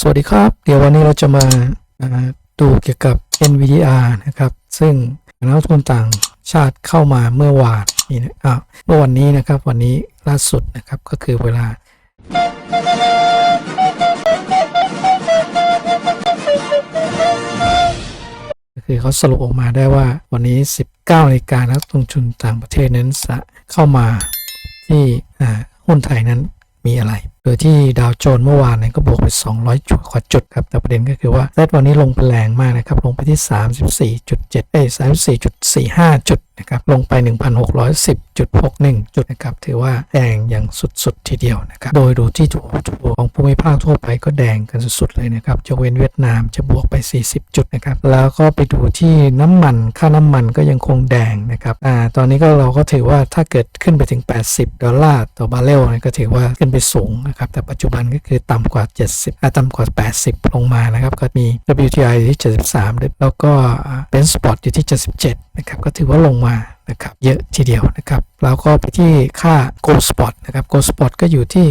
สวัสดีครับ เดี๋ยววันนี้เราจะมาดูเกี่ยวกับ NVDR นะครับ ซึ่งนักลงทุนต่างชาติเข้ามาเมื่อวานนี้นะอ่าเมื่อวันนี้นะครับวันนี้ล่าสุดนะครับก็คือเวลา คือเขาสรุปออกมาได้ว่าวันนี้ 19นาฬิกานักลงทุนต่างประเทศนั้นจะเข้ามาที่หุ้นไทยนั้นมีอะไรโดยที่ดาวโจนเมื่อวานเนี่ยก็บวกไป 200 จุดกว่าจุดครับ แต่ประเด็นก็คือว่าเซตวันนี้ลงไปแรงมากนะครับ ลงไปที่ 34.7 เอ้ย34.45 จุดนะครับ ลงไป 1,610.61 จุดนะครับ ถือว่าแดงอย่างสุดๆ ทีเดียวนะครับ โดยดูที่ตัวของภูมิภาคทั่วไปก็แดงกันสุดๆ เลยนะครับยกเว้นเวียดนามจะบวกไป 40 จุดนะครับ แล้วก็ไปดูที่น้ำมัน ค่าน้ำมันก็ยังคงแดงนะครับ อ่า ตอนนี้ก็เราก็ถือว่าถ้าเกิดขึ้นไปถึง 80 ดอลลาร์ต่อบาร์เรลเนี่ยก็ถือว่าขึ้นไปสูงนะครับแต่ปัจจุบันก็คือต่ำกว่า 70ต่ำกว่า 80 ลงมานะครับก็มี WTI อยู่ที่ 73 แล้วก็เป็นสปอตอยู่ที่ 77 นะครับก็ถือว่าลงมานะครับเยอะทีเดียวนะครับ แล้วก็ไปที่ค่า Go Spot นะครับ Go Spot ก็อยู่ที่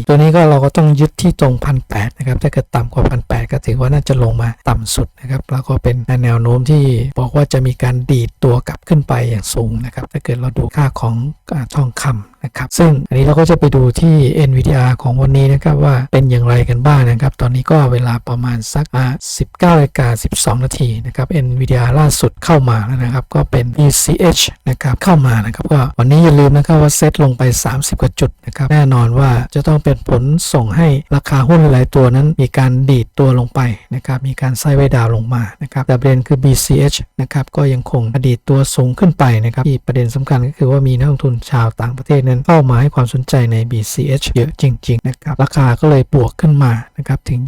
1,811.54 ตัวนี้ก็เราก็ต้องยึดที่ตรง 1,800 นะครับ ถ้าเกิดต่ำกว่า 1,800 ก็ถือว่าน่าจะลงมาต่ำสุดนะครับ แล้วก็เป็นแนวโน้มที่บอกว่าจะมีการดีดตัวกลับขึ้นไปอย่างสูงนะครับ ถ้าเกิดเราดูค่าของอทองคำนะครับ ซึ่งอันนี้เราก็จะไปดูที่ NVDR ของวันนี้นะครับว่าเป็นอย่างไรกันบ้างนะครับ ตอนนี้ก็เวลาประมาณสัก 19นาฬิกา12 นาทีนะครับ NVDR ล่าสุดเข้ามาแล้วนะครับ ก็เป็น ECH นะครับเข้ามานะครับก็วันนี้อย่าลืมนะครับว่าเซตลงไป 30 กว่าจุดนะครับแน่นอนว่าจะต้องเป็นผลส่งให้ราคาหุ้นหลายตัวนั้น มีการดีดตัวลงไปนะครับมีการไซด์เวดาวลงมานะครับแต่ประเด็นคือ BCH นะครับก็ยังคงอดีตตัวสูงขึ้นไปนะครับที่ประเด็นสำคัญก็คือว่ามีนักลงทุนชาวต่างประเทศนั้นเข้ามาให้ความสนใจใน BCH เยอะจริงๆนะครับราคาก็เลยบวกขึ้นมานะครับถึง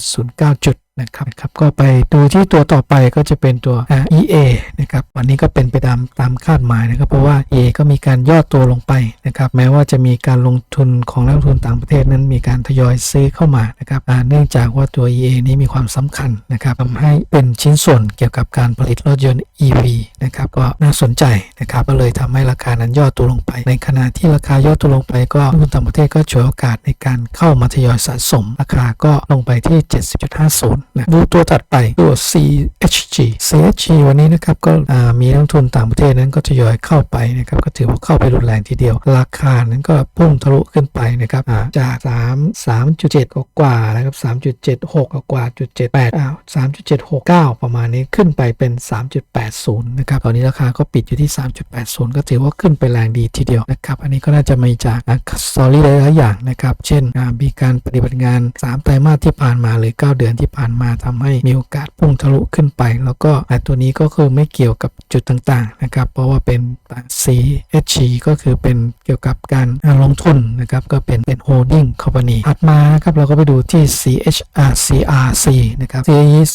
20.09 จุด นะครับครับก็ไปดูที่ตัวต่อไปก็จะเป็นตัว EA นะครับวันนี้ก็เป็นไปตามตามคาดหมายนะครับ เพราะว่า EA ก็มีการย่อตัวลงไปนะครับ แม้ว่าจะมีการลงทุนของนักลงทุนต่างประเทศนั้นมีการทยอยซื้อเข้ามานะครับเนื่องจากว่าตัว EA นี้มีความสำคัญนะครับทำให้เป็นชิ้นส่วนเกี่ยวกับการผลิตรถยนต์ EV นะครับก็น่าสนใจนะครับก็เลยทำให้ราคานั้นย่อตัวลงไป ในขณะที่ราคาย่อตัวลงไป ก็นักลงทุนต่างประเทศก็ฉวยโอกาสในการเข้ามาทยอยสะสม ราคาก็ลงไปที่ 70.50นะดูตัวถัดไปตัว CHG CHG วันนี้นะครับก็มีนักทุนต่างประเทศนั้นก็ทยอยเข้าไปนะครับก็ถือว่าเข้าไปรุนแรงทีเดียว ราคานั้นก็พุ่งทะลุขึ้นไปนะครับอ่าจาก 3 3.7กว่ากว่านะครับ3.76กว่ากว่าจุด78อ้าว3.769 ประมาณนี้ขึ้นไปเป็น 3.80 นะครับ ตอนนี้ราคาก็ปิดอยู่ที่ 3.80 ก็ถือว่าขึ้นไปแรงดีทีเดียวนะครับ อันนี้ก็น่าจะมาจากสตอรี่หลายๆอย่างนะครับ เช่นมีการปฏิบัติงาน 3 ไตรมาสที่ผ่านมาหรือ 9 เดือนที่ผ่านมาทำให้มีโอกาสพุ่งทะลุขึ้นไป แล้วก็อ่ตัวนี้ก็คือไม่เกี่ยวกับจุดต่างๆนะครับ เพราะว่าเป็น CHG ก็คือเป็นเกี่ยวกับการลงทุนนะครับก็เป็นเป็น holding company ถัดมานะครับเราก็ไปดูที่ CHR CRC นะครับ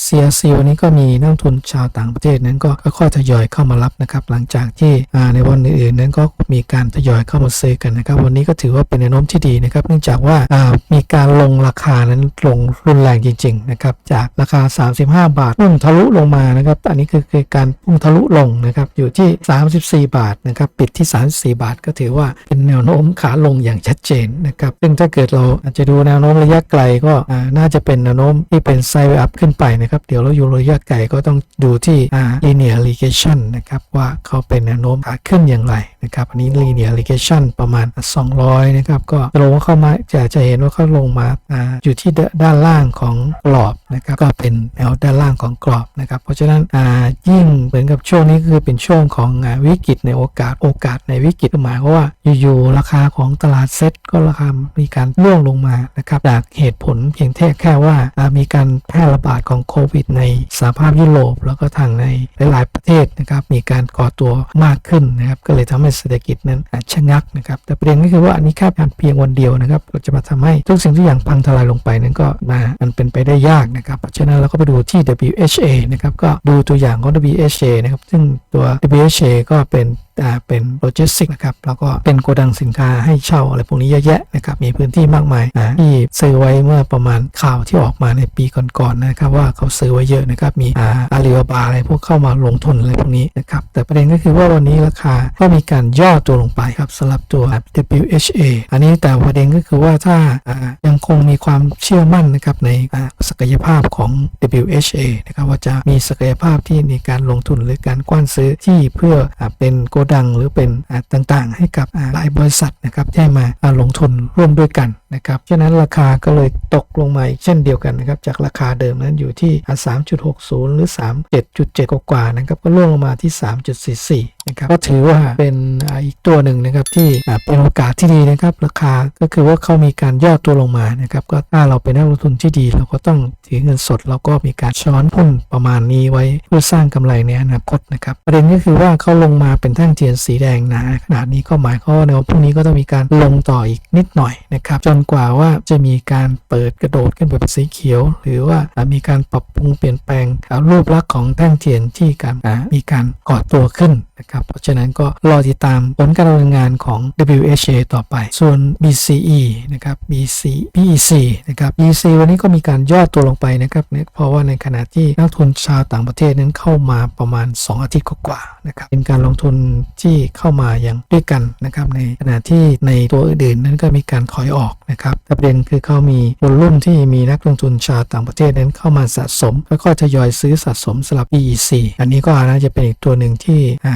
CRC วันนี้ก็มีนักทุนชาวต่างประเทศนั้นก็ค่อยๆทยอยเข้ามารับนะครับ หลังจากที่ในวันอื่นๆนั้นก็มีการทยอยเข้ามาซื้อกันนะครับ วันนี้ก็ถือว่าเป็นแนวโน้มที่ดีนะครับ เนื่องจากว่าอ่ามีการลงราคานั้นลงรุนแรงจริง ๆ นะครับจากราคา 35 บาทพุ่งทะลุลงมานะครับ อันนี้คือคือการพุ่งทะลุลงนะครับอยู่ที่ 34 บาทนะครับปิดที่ 34 บาท ก็ถือว่าเป็นแนวโน้มขาลงอย่างชัดเจนนะครับซึ่งถ้าเกิดเราอาจจะดูแนวโน้มระยะไกลก็น่าจะเป็นแนวโน้มที่เป็นไซด์อัพขึ้นไปนะครับเดี๋ยวเราอยู่ระยะไกลก็ต้องดูที่ linear regression นะครับว่าเขาเป็นแนวโน้มขาขึ้นอย่างไร นะครับ อันนี้ linear regression ประมาณ 200 นะครับ ก็ลงเข้ามาจะจะเห็นว่าเขาลงมาออยู่ที่ด้านล่างของกรอบนะครับ ก็เป็นแนวด้านล่างของกรอบนะครับ เพราะฉะนั้นยิ่งเหมือนกับช่วงนี้คือเป็นช่วงของอวิกฤตในโอกาสโอกาสในวิกฤตหมายว่าอยู่ๆราคาของตลาดเซ็ตก็ราคามีการร่วงลงมานะครับจากเหตุผลเพียงแค่แค่ว่ามีการแพร่ระบาดของโควิด ในสหภาพยุโรปแล้วก็ทางในหลายๆประเทศนะครับมีการก่อตัวมากขึ้นนะครับก็เลยทำให้เศรษฐกิจนั้นอาจชะงักนะครับแต่ประเด็นก็คือว่าอันนี้แค่การเพียงวันเดียวนะครับก็จะมาทำให้ทุกสิ่งทุกอย่างพังทลายลงไปนั้นก็มามันเป็นไปได้ยากนะครับเพราะฉะนั้นเราก็ไปดูที่ WHA นะครับก็ดูตัวอย่างของ WHA นะครับซึ่งตัว WHA ก็เป็น เป็นโลจิสติกนะครับแล้วก็เป็นโกดังสินค้าให้เช่าอะไรพวกนี้เยอะแยะนะครับมีพื้นที่มากมายอ่าที่ซื้อไว้เมื่อประมาณข่าวที่ออกมาในปีก่อนๆนะครับว่าเขาซื้อไว้เยอะนะครับมีอาอาลีบาบาอะไรพวกเข้ามาลงทุนอะไรพวกนี้นะครับแต่ประเด็นก็คือว่าวันนี้ราคาก็มีการย่อตัวลงไปครับสำหรับตัว WHA อันนี้แต่ประเด็นก็คือว่าถ้ายังคงมีความเชื่อมั่นนะครับในศักยภาพของ WHA นะครับว่าจะมีศักยภาพที่ในการลงทุนหรือการกว้านซื้อที่เพื่ออเป็นโกดังหรือเป็นอ่าต่างๆ ให้กับหลายบริษัทนะครับที่มาลงทุนร่วมด้วยกันนะครับฉะนั้นราคาก็เลยตกลงมาอีกเช่นเดียวกันนะครับจากราคาเดิมนั้นอยู่ที่ 3.60 หรือ 37.7 กว่าๆนะครับก็ล่วงลงมาที่ 3.44 นะครับก็ถือว่าเป็นอีกตัวหนึ่งนะครับที่เป็นโอกาสที่ดีนะครับราคาก็คือว่าเขามีการย่อตัวลงมานะครับก็ถ้าเราเป็นนักลงทุนที่ดี เราก็ต้องถือเงินสดแล้วก็มีการช้อนหุ้นประมาณนี้ไว้เพื่อสร้างกำไรในอนาคตนะครับประเด็นก็คือว่าเขาลงมาเป็นแท่งเทียนสีแดงหนาขนาดนี้ก็หมายความว่าในวันพรุ่งนี้ก็ต้องมีการลงต่ออีกนิดหน่อยนะครับจนกว่าว่าจะมีการเปิดกระโดดขึ้นไปเป็นสีเขียว หรือว่ามีการปรับปรุงเปลี่ยนแปลงอ่ารูปลักษณ์ของแท่งเทียนที่การมีการก่อตัวขึ้น นะครับ เพราะฉะนั้นก็รอติดตามผลการดำเนินงานของ WHA ต่อไป ส่วน BCE นะครับ BC BEC นะครับ BEC วันนี้ก็มีการย่อตัวลงไปนะครับเนี่ยเพราะว่าในขณะที่นักทุนชาวต่างประเทศนั้นเข้ามาประมาณ 2 อาทิตย์กว่าๆนะครับ เป็นการลงทุนที่เข้ามาอย่างด้วยกันนะครับ ในขณะที่ในตัวอื่นๆนั้นก็มีการถอยออกนะครับประเด็นคือเขามีวอลลุ่มที่มีนักลงทุนชาวต่างประเทศนั้นเข้ามาสะสม แล้วก็ทยอยซื้อสะสมสลับ BEC อันนี้ก็น่าจะเป็นอีกตัวหนึ่งที่อ่า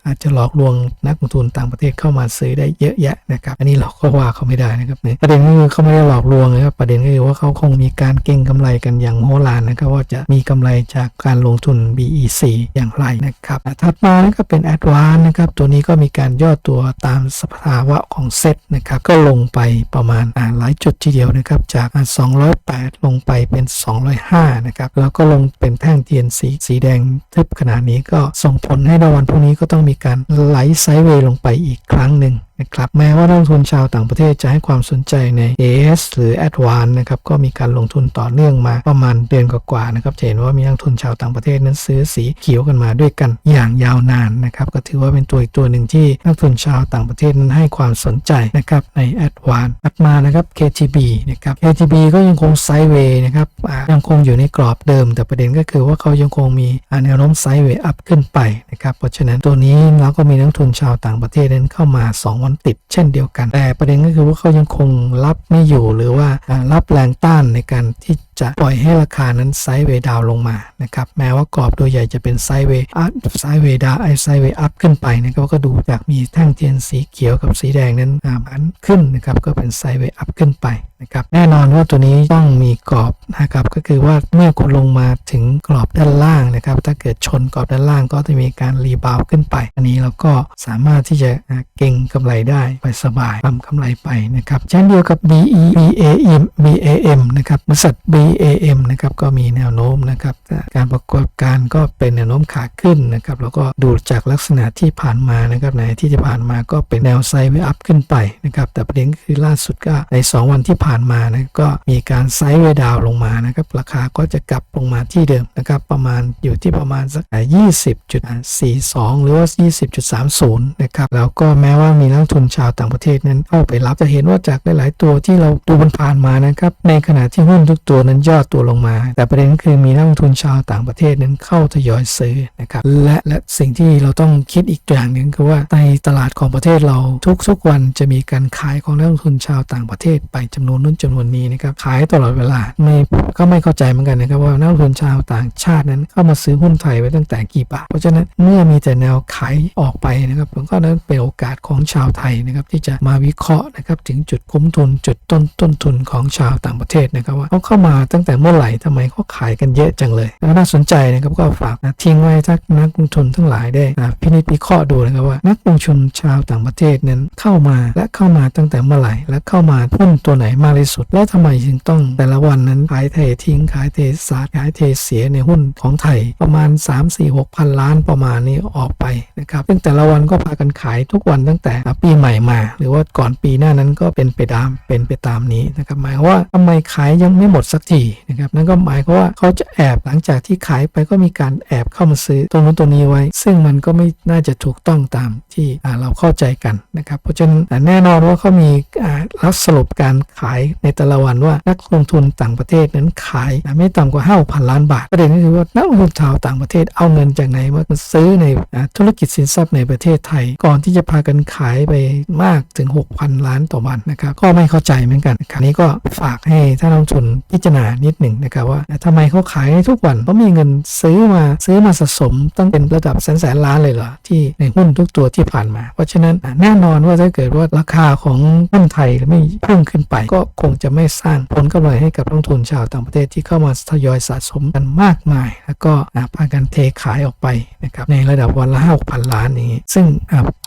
อาจจะหลอกลวงนักลงทุนต่างประเทศเข้ามาซื้อได้เยอะแยะนะครับ อันนี้เราก็ว่าเขาไม่ได้นะครับเนี่ยประเด็นก็คือเขาไม่ได้หลอกลวงนะครับ ประเด็นก็คือว่าเขาคงมีการเก็งกำไรกันอย่างโหฬารนะครับว่าจะมีกำไรจากการลงทุน BEC อย่างไรนะครับถัดมานะครับเป็น a d v a n c e นะครับ ตัวนี้ก็มีการย่อตัวตามสภาวะของเซ็ตนะครับ ก็ลงไปประมาณหลายจุดทีเดียวนะครับ จากอ่า208 ลงไปเป็น 205 นะครับ แล้วก็ลงเป็นแท่งเทียนสีสีแดงทึบขนาดนี้ก็ส่งผลให้ในวันพรุ่งนี้ก็ต้องมีการไหลไซด์เวย์ลงไปอีกครั้งหนึ่ง นะครับแม้ว่านักลงทุนชาวต่างประเทศจะให้ความสนใจใน AS หรือ a d v a n c e นะครับก็มีการลงทุนต่อเนื่องมาประมาณเดือนกว่าๆนะครับจะเห็นว่ามีนักลงทุนชาวต่างประเทศนั้นซื้อสีเขียวกันมาด้วยกันอย่างยาวนานนะครับก็ถือว่าเป็นตัวอีกตัวหนึ่งที่นักลงทุนชาวต่างประเทศนั้นให้ความสนใจนะครับใน a d v a n c e ถัดมานะครับ KTB นะครับ KTB ก็ยังคงไซด์เวย์นะครับยังคงอยู่ในกรอบเดิม แต่ประเด็นก็คือว่าเขายังคงมีแนวโน้มไซด์เวย์อัพขึ้นไปนะครับเพราะฉะนั้นตัวนี้เราก็มีนักทุนชาวต่างประเทศนั้นเข้ามา 2อนติดเช่นเดียวกัน แต่ประเด็นก็คือว่าเขายังคงรับไม่อยู่หรือว่ารับแรงต้านในการที่ จะปล่อยให้ราคานั้นไซด์เวดาวลงมานะครับแม้ว่ากรอบโดยใหญ่จะเป็นไซด์เวอัพไซด์เวดาวไอไซด์เวอัพขึ้นไปนะครับก็ดูจากมีแท่งเทียนสีเขียวกับสีแดงนั้นอ่ามันขึ้นนะครับก็เป็นไซด์เวอัพขึ้นไปนะครับแน่นอนว่าตัวนี้ต้องมีกรอบนะครับก็คือว่าเมื่อคุณลงมาถึงกรอบด้านล่างนะครับถ้าเกิดชนกรอบด้านล่างก็จะมีการรีบาวขึ้นไป อันนี้เราก็สามารถที่จะเก็งกำไรได้ไปสบายทำกำไรไปนะครับเช่นเดียวกับ BE BAM BAM นะครับบริษัท b BAM นะครับก็มีแนวโน้มนะครับการประกอบการก็เป็นแนวโน้มขาขึ้นนะครับแล้วก็ดูจากลักษณะที่ผ่านมานะครับในที่จะผ่านมาก็เป็นแนวไซด์เวอัพขึ้นไปนะครับแต่ประเด็นคือล่าสุดก็ใน 2 วันที่ผ่านมานะก็มีการไซด์เวดาวลงมานะครับราคาก็จะกลับลงมาที่เดิมนะครับประมาณอยู่ที่ประมาณสัก 20.42 หรือว่า 20.30 นะครับแล้วก็แม้ว่ามีนักทุนชาวต่างประเทศนั้นเข้าไปรับจะเห็นว่าจากหลาย ๆ ตัวที่เราดูมันผ่านมานะครับในขณะที่หุ้นทุกตัวนั้นย่อตัวลงมา แต่ประเด็นก็คือมีนักลงทุนชาวต่างประเทศนั้นเข้าทยอยซื้อนะครับและและสิ่งที่เราต้องคิดอีกอย่างหนึ่งคือว่าในตลาดของประเทศเราทุกๆวันจะมีการขายของนักลงทุนชาวต่างประเทศ ไปจำนวนนู้นจำนวนนี้นะครับขายตลอดเวลาไม่ก็ไม่เข้าใจเหมือนกันนะครับว่านักลงทุนชาวต่างชาตินั้นเข้ามาซื้อหุ้นไทยไว้ตั้งแต่กี่บาทเพราะฉะนั้นเมื่อมีแต่แนวขายออกไปนะครับผมก็นั้นเป็นโอกาสของชาวไทยนะครับที่จะมาวิเคราะห์นะครับถึงจุดคุ้มทุนจุดต้นต้นทุนของชาวต่างประเทศนะครับว่าเขาเข้ามาตั้งแต่เมื่อไหร่ทำไมเขาขายกันเยอะจังเลยแล้วน่าสนใจนะครับก็ฝากนะทิ้งไว้ทักนักลงทุนทั้งหลายได้พินิจวิเคราะห์ดูนะครับว่า นักลงทุนชาวต่างประเทศนั้นเข้ามาและเข้ามาตั้งแต่เมื่อไหร่ และเข้ามาหุ้นตัวไหนมากที่สุด แล้วทำไมจึงต้องแต่ละวันนั้นขายเททิ้งขายเทสาดขายเทเสียในหุ้นของไทยประมาณ 3 4 6พันล้านประมาณนี้ออกไปนะครับซึ่งแต่ละวันก็พากันขายทุกวันตั้งแต่ปีใหม่มา หรือว่าก่อนปีหน้านั้นก็เป็นไปตามเป็นไปตามนี้นะครับหมายว่าทำไมขายยังไม่หมดสักทีนะครับนั่นก็หมายความว่าเขาจะแอบหลังจากที่ขายไปก็มีการแอบเข้ามาซื้อตัวนู้นตัวนี้ไว้ ซึ่งมันก็ไม่น่าจะถูกต้องตามที่เราเข้าใจกันนะครับเพราะฉะนั้นอ่แน่นอนว่าเขามีรับสรุปการขายในแต่ละวันว่านักลงทุนต่างประเทศนั้นขายไม่ต่ำกว่า5 0 0 0ล้านบาทประเด็นก็คือว่านักลงทุนชาวต่างประเทศเอาเงินจากไหนมาซื้อในธุรกิจสินทรัพย์ในประเทศไทย ก่อนที่จะพากันขายไปมากถึง 6,000 ล้านต่อวันนะครับก็ไม่เข้าใจเหมือนกันครับนี้ก็ฝากให้ท่านลงทุนพิจารณานิดหนึ่งนะครับว่าทำไมเขาขายทุกวันเพราะมีเงินซื้อมาซื้อมาสะสมตั้งเป็นระดับแสนแสนล้านเลยเหรอที่ในหุ้นทุกตัวที่ผ่านมา เพราะฉะนั้นแน่นอนว่าถ้าเกิดว่าราคาของหุ้นไทยไม่พุ่งขึ้นไป ก็คงจะไม่สร้างผลกำไรให้กับนักลงทุนชาวต่างประเทศที่เข้ามาทยอยสะสมกันมากมาย แล้วก็พากันเทขายออกไปนะครับในระดับวันละห้าพันล้านนี้ซึ่ง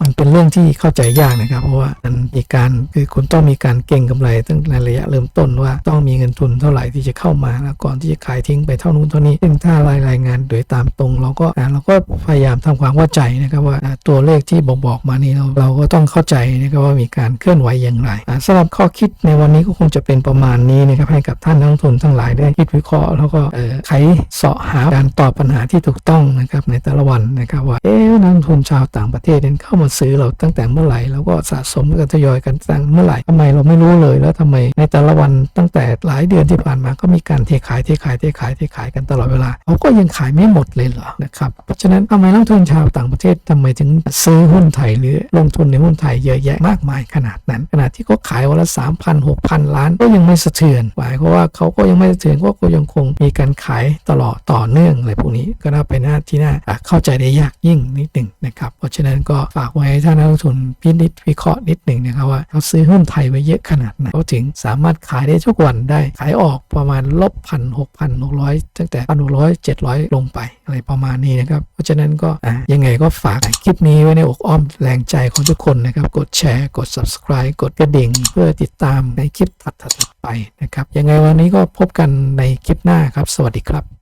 มันเป็นเรื่องที่เข้าใจยากนะครับ เพราะว่ามันมีการคือคุณต้องมีการเก็งกำไรตั้งในระยะเริ่มต้นว่าต้องมีเงินทุนเท่าไหร่ที่จะเข้ามาแล้วก่อนที่จะขายทิ้งไปเท่านู้นเท่านี้ซึ่งถ้ารายรายงานโดยตามตรง เราก็เราก็พยายามทำความเข้าใจนะครับว่าตัวเลขที่บอกบอกมานี่เราเราก็ต้องเข้าใจนะครับว่ามีการเคลื่อนไหวอย่างไรอะสำหรับข้อคิดในวันนี้ก็คงจะเป็นประมาณนี้นะครับให้กับท่านนักลงทุนทั้งหลายได้คิดวิเคราะห์แล้วก็ไขเสาะหาการตอบปัญหาที่ถูกต้องนะครับในแต่ละวันนะครับว่าเอ๊ะนักลงทุนชาวต่างประเทศนั้นเข้ามาซื้อเราตั้งแต่เมื่อไหร่แล้วก็สะสมกันทยอยกันตั้งเมื่อไหร่ทำไมเราไม่รู้เลยแล้วทำไมในแต่ละวันตั้งแต่หลายเดือนที่ผ่านมาก็มีการเทขายเทขายเทขายเทขายกันตลอดเวลาเขาก็ยังขายไม่หมดเลยเหรอนะครับเพราะฉะนั้นทำไมนักทุนชาวต่างประเทศทำไมถึงซื้อหุ้นไทยหรือลงทุนในหุ้นไทยเยอะแยะมากมายขนาดนั้น ขนาดที่เขาขายวันละ3 0 0 0 6,000ล้านก็ยังไม่สะเทือนหมายความว่าเขาก็ยังไม่สะเทือนก็ยังคงมีการขายตลอดต่อเนื่องอะไรพวกนี้ก็น่าเป็นหน้าที่น่าเข้าใจได้ยากยิ่งนิดหนึ่งนะครับเพราะฉะนั้นก็ฝากไว้ให้ท่านนักลงทุนพินิจวิเคราะห์นิดหนึ่งนะครับว่าเขาซื้อหุ้นไทยไว้เยอะขนาดไหนเขาถึงสามารถขายได้ทุกวันได้ขายออกประมาณลบพันหกพันหกร้อยตั้งแต่พันหกร้อยเจ็ดร้อยลงไปอะไรประมาณนี้นะครับ เพราะฉะนั้นก็ยังไงก็ฝากคลิปนี้ไว้ในอกอ้อมแรงใจของทุกคนนะครับ กดแชร์ กด subscribe กดกระดิ่ง เพื่อติดตามในคลิปถัดๆไปนะครับ ยังไงวันนี้ก็พบกันในคลิปหน้าครับ สวัสดีครับ